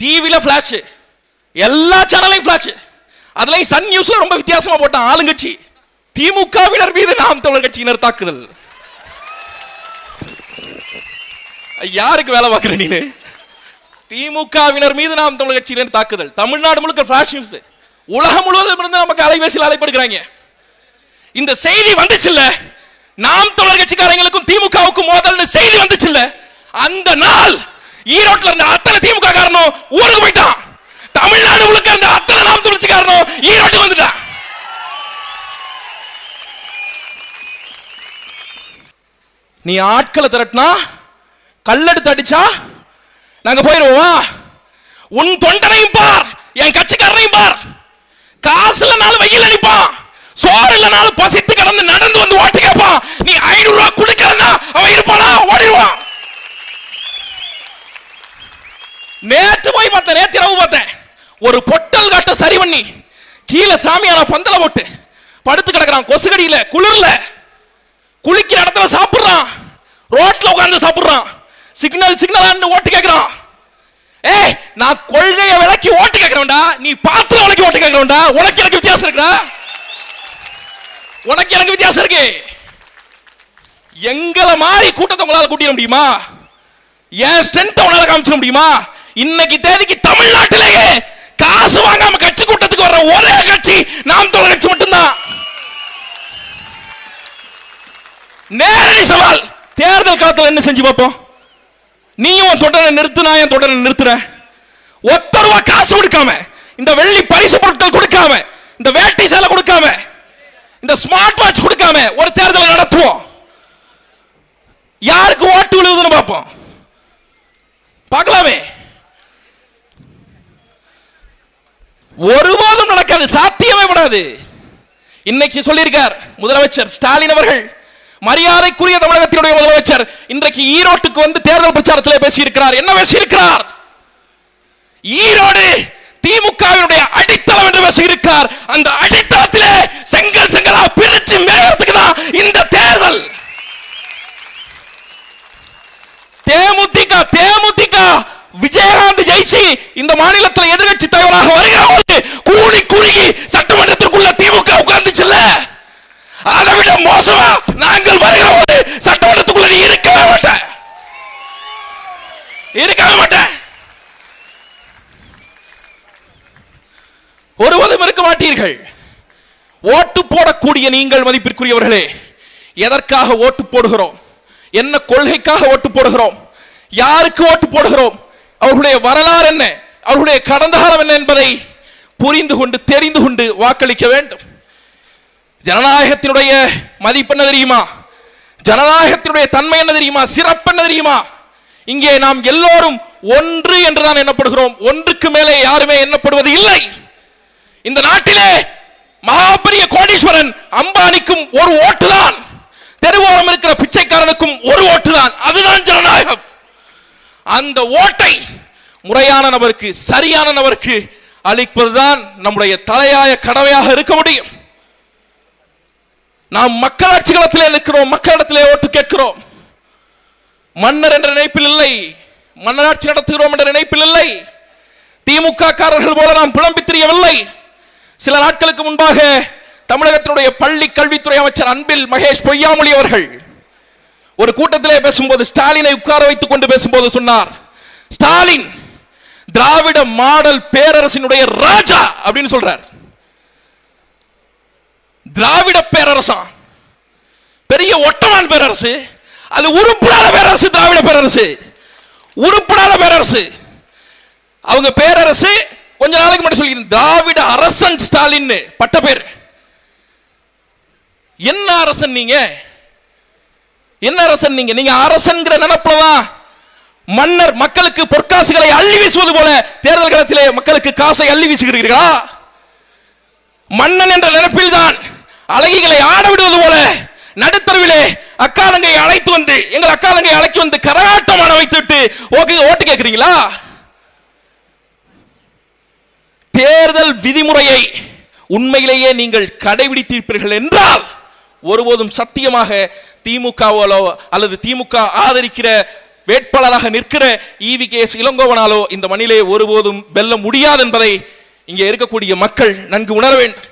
டிவியில் ஃபிளாஷ் எல்லா சேனலையும் ஃப்ளாஷு அதுலேயும் சன் நியூஸில் ரொம்ப வித்தியாசமாக போட்டான் ஆளுங்கட்சி. திமுகவினர் மீது நாம் தமிழர் கட்சியினர் தாக்குதல். யாருக்கு வேலை பார்க்குற நீ திமுகவினர் மீது நாம் தமிழர் கட்சியினர் தாக்குதல். தமிழ்நாடு முழுக்க ஃப்ளாஷ் நியூஸ் உலகம் முழுவதும் இருந்து நமக்கு அலைபேசியில் அழைப்படுகிறாங்க. இந்த செய்தி வந்துச்சுல்ல நாம் தமிழர் கட்சிக்காரங்களுக்கும் திமுகவுக்கும் மோதல்னு செய்தி வந்துச்சுல்ல அந்த நாள் ஈரோட்ல இருந்த அத்தனை திமுக காரணம் ஊருக்கு போயிட்டான் தமிழ்நாடு முழுக்க இருந்த அத்தனை நாம் தமிழ் காரணம் ஈரோட்டுக்கு வந்துட்டான் நீ ஆட்களை திரட்டினா கல்லெடுத்து அடிச்சா நாங்க போயிருவோமா? உன் தொண்டனையும் பார் என் கட்சிக்காரனையும் பார். காசு இல்லைனாலும் வெயில் அடிப்பான் சோறு இல்லைனாலும் பசித்து கடந்து நடந்து வந்து ஓட்டு கேட்பான். நீ ஐநூறு ரூபா கொடுக்கலன்னா அவன் இருப்பானா? ஓடிடுவான். நேத்து போய் பார்த்தேன் நேத்து இரவு பார்த்தேன். ஒரு பொட்டல் காட்ட சரி பண்ணி கீழே சாமியான பந்தல போட்டு படுத்து கிடக்குறான் கொசுகடியில குளிர்ல. குளிக்கிற இடத்துல சாப்பிடுறான். ரோட்ல உட்கார்ந்து சாப்பிடுறான். சிக்னல் சிக்னல் ஓட்டு கேட்கிறான் ஏய் நான் கொள்கையை விளக்கி ஓட்டு கேட்கிறேன்டா நீ பாத்திரம் விளக்கி ஓட்டு கேட்கிறேன்டா உனக்கு எனக்கு வித்தியாசம் இருக்குடா. உனக்கு எனக்கு வித்தியாசம் இருக்கு. எங்களை மாதிரி கூட்டத்தை உங்களால் கூட்டிட முடியுமா? என் ஸ்ட்ரென்த்தை உங்களால் காமிச்சிட முடியுமா? இன்னைக்கு தேதிக்கு தமிழ்நாட்டிலேயே காசு வாங்காம கட்சி கூட்டத்துக்கு வர்ற ஒரே கட்சி நாம் தமிழர் கட்சி மட்டும்தான். நேரடி சவால். தேர்தல் காலத்தில் என்ன செஞ்சு பார்ப்போம்? நீயும் உன் தொடரை நிறுத்தினா என் தொடரை நிறுத்துறேன். ஒத்த ரூபா காசு கொடுக்காம இந்த வெள்ளி பரிசு பொருட்கள் கொடுக்காம இந்த வேட்டி சேலை கொடுக்காம இந்த ஸ்மார்ட் வாட்ச் கொடுக்காம ஒரு தேர்தலை நடத்துவோம். யாருக்கு ஓட்டு விழுவுதுன்னு பார்ப்போம்? ஒருபோதும் நடக்காது சாத்தியமே படாது. இன்னைக்கு சொல்லியிருக்கார் முதலமைச்சர் ஸ்டாலின் அவர்கள் மரியாதைக்குரிய தமிழகத்தினுடைய முதலமைச்சர். இன்றைக்கு ஈரோட்டுக்கு வந்து தேர்தல் பிரச்சாரத்தில் பேசியிருக்கிறார். என்ன பேசியிருக்கிறார்? ஈரோடு திமுகவினுடைய அடித்தளம் என்று பேசியிருக்கார். அந்த அடித்தளத்திலே செங்கல் செங்கலா பிரிச்சு மேயறதுக்கு தான் இந்த தேர்தல். தேமுதிக தேமுதிக விஜயகாந்த் ஜெயிச்சு இந்த மாநிலத்தில் எதிர்கட்சி தலைவராக வருகிற குறுகி சட்டமன்றத்திற்குள்ள திமுக உட்கார்ந்துச்சுல்ல? அதை விட மோசமா நாங்கள் வருகிற போது சட்டமன்றத்துக்குள்ள நீ இருக்கவே மாட்டேன் இருக்கவே மாட்டேன் ஒருவதும் இருக்க மாட்டீர்கள். ஓட்டு போடக்கூடிய நீங்கள் மதிப்பிற்குரியவர்களே எதற்காக ஓட்டு போடுகிறோம்? என்ன கொள்கைக்காக ஓட்டு போடுகிறோம்? யாருக்கு ஓட்டு போடுகிறோம்? அவர்களுடைய வரலாறு என்ன? அவர்களுடைய கடந்த காலம் என்ன என்பதை புரிந்து கொண்டு தெரிந்து கொண்டு வாக்களிக்க வேண்டும். ஜனநாயகத்தினுடைய மதிப்பு என்ன தெரியுமா? ஜனநாயகத்தினுடைய தன்மை என்ன தெரியுமா? சிறப்பு என்ன தெரியுமா? இங்கே நாம் எல்லோரும் ஒன்று என்றுதான் எண்ணப்படுகிறோம். ஒன்றுக்கு மேலே யாருமே எண்ணப்படுவது இல்லை. இந்த நாட்டிலே மகாபெரிய கோடீஸ்வரன் அம்பானிக்கும் ஒரு ஓட்டு தான். தெருவோரம் இருக்கிற பிச்சைக்காரனுக்கும் ஒரு ஓட்டு தான். அதுதான் ஜனநாயகம். அந்த ஓட்டை முறையான நபருக்கு சரியான நபருக்கு அளிப்பதுதான் நம்முடைய தலையாய கடமையாக இருக்க முடியும். நாம் மக்களாட்சி களத்திலே நிற்கிறோம் மக்களிடத்திலே ஓட்டு கேட்கிறோம். மன்னர் என்ற நினைப்பில் இல்லை மன்னராட்சி நடத்துகிறோம் என்ற நினைப்பில் இல்லை. திமுக காரர்கள் போல நாம் புலம்பி தெரியவில்லை. சில நாட்களுக்கு முன்பாக தமிழகத்தினுடைய பள்ளி கல்வித்துறை அமைச்சர் அன்பில் மகேஷ் பொய்யாமொழி அவர்கள் ஒரு கூட்டத்திலே பேசும்போது ஸ்டாலினை உட்கார வைத்துக் கொண்டு பேசும்போது சொன்னார் ஸ்டாலின் திராவிட மாடல் பேரரசினுடைய ராஜா அப்படின்னு சொல்றார். திராவிட பேரரசா? பெரிய ஒட்டமான் பேரரசு. அது உருப்படாத பேரரசு திராவிட பேரரசு. உருப்படாத பேரரசு. அவங்க பேரரசு கொஞ்ச நாளைக்கு முன்னாடி சொல்லி திராவிட அரசன் ஸ்டாலின் பட்ட பேர். என்ன அரசன் நீங்க? என்ன அரசன் நீங்க? நீங்க அரசன்கிற நினைப்பதான் மன்னர் மக்களுக்கு பொற்காசுகளை அள்ளி வீசுவது போல தேர்தல் காலத்திலே மக்களுக்கு காசை அள்ளி வீசுகிறீர்களா? மன்னன் என்ற நினைப்பில் தான் அழகிகளை ஆட விடுவது போல நடுத்தருவிலே அக்காலங்கை அழைத்து வந்து எங்கள் அக்காலங்கை அழைத்து வந்து கரகாட்டம் ஆட வைத்துவிட்டு ஓகே ஓட்டு கேட்கிறீங்களா? தேர்தல் விதிமுறையை உண்மையிலேயே நீங்கள் கடைபிடித்திருப்பீர்கள் என்றால் ஒருபோதும் சத்தியமாக திமுகவோ அல்லது திமுக ஆதரிக்கிற வேட்பாளராக நிற்கிற ஈவி கே எஸ் இளங்கோவனாலோ இந்த மண்ணிலே ஒருபோதும் வெல்ல முடியாது என்பதை இங்கே இருக்கக்கூடிய மக்கள் நன்கு உணர வேண்டும்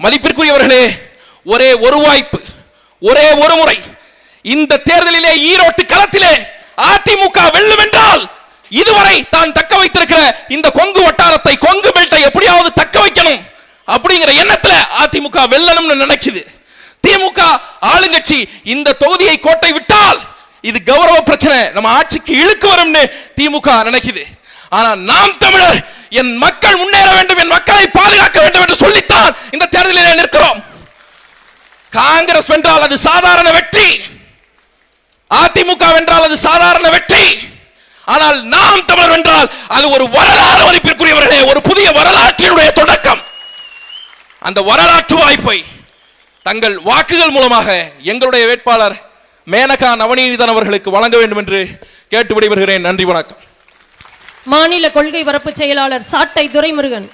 மதிப்பிற்குரியவர்களே ஒரே ஒரு வாய்ப்பு ஒரே ஒரு முறை இந்த தேர்தலிலே ஈரோட்டு களத்திலே அதிமுக வெல்லும் என்றால் இதுவரை தான் தக்க வைத்திருக்கிற இந்த கொங்கு வட்டாரத்தை கொங்கு பெல்ட்டை எப்படியாவது தக்க வைக்கணும் அப்படிங்கிற எண்ணத்துல அதிமுக வெல்லணும்னு நினைக்குது. திமுக ஆளுங்கட்சி இந்த தொகுதியை கோட்டை விட்டால் இது கௌரவ பிரச்சனை. நம்ம ஆட்சிக்கு இழுக்கு வரும்னு திமுக நினைக்குது. ஆனா நாம் தமிழர் என் மக்கள் முன்னேற வேண்டும் என் மக்களை பாதுகாக்க வேண்டும் என்று சொல்லித்தான் இந்த தேர்தலில் நிற்கிறோம். காங்கிரஸ் வென்றால் அது சாதாரண வெற்றி. அதிமுக வென்றால் அது சாதாரண வெற்றி. ஆனால் நாம் தமிழர் வென்றால் அது ஒரு வரலாறு மதிப்பிற்குரியவர்களே ஒரு புதிய வரலாற்றினுடைய தொடக்கம். அந்த வரலாற்று வாய்ப்பை தங்கள் வாக்குகள் மூலமாக எங்களுடைய வேட்பாளர் மேனகா நவநீதன் அவர்களுக்கு வழங்க வேண்டும் என்று கேட்டு விடைபெறுகிறேன். நன்றி வணக்கம். மாநில கொள்கை பரப்பு செயலாளர் சாட்டை துரைமுருகன்.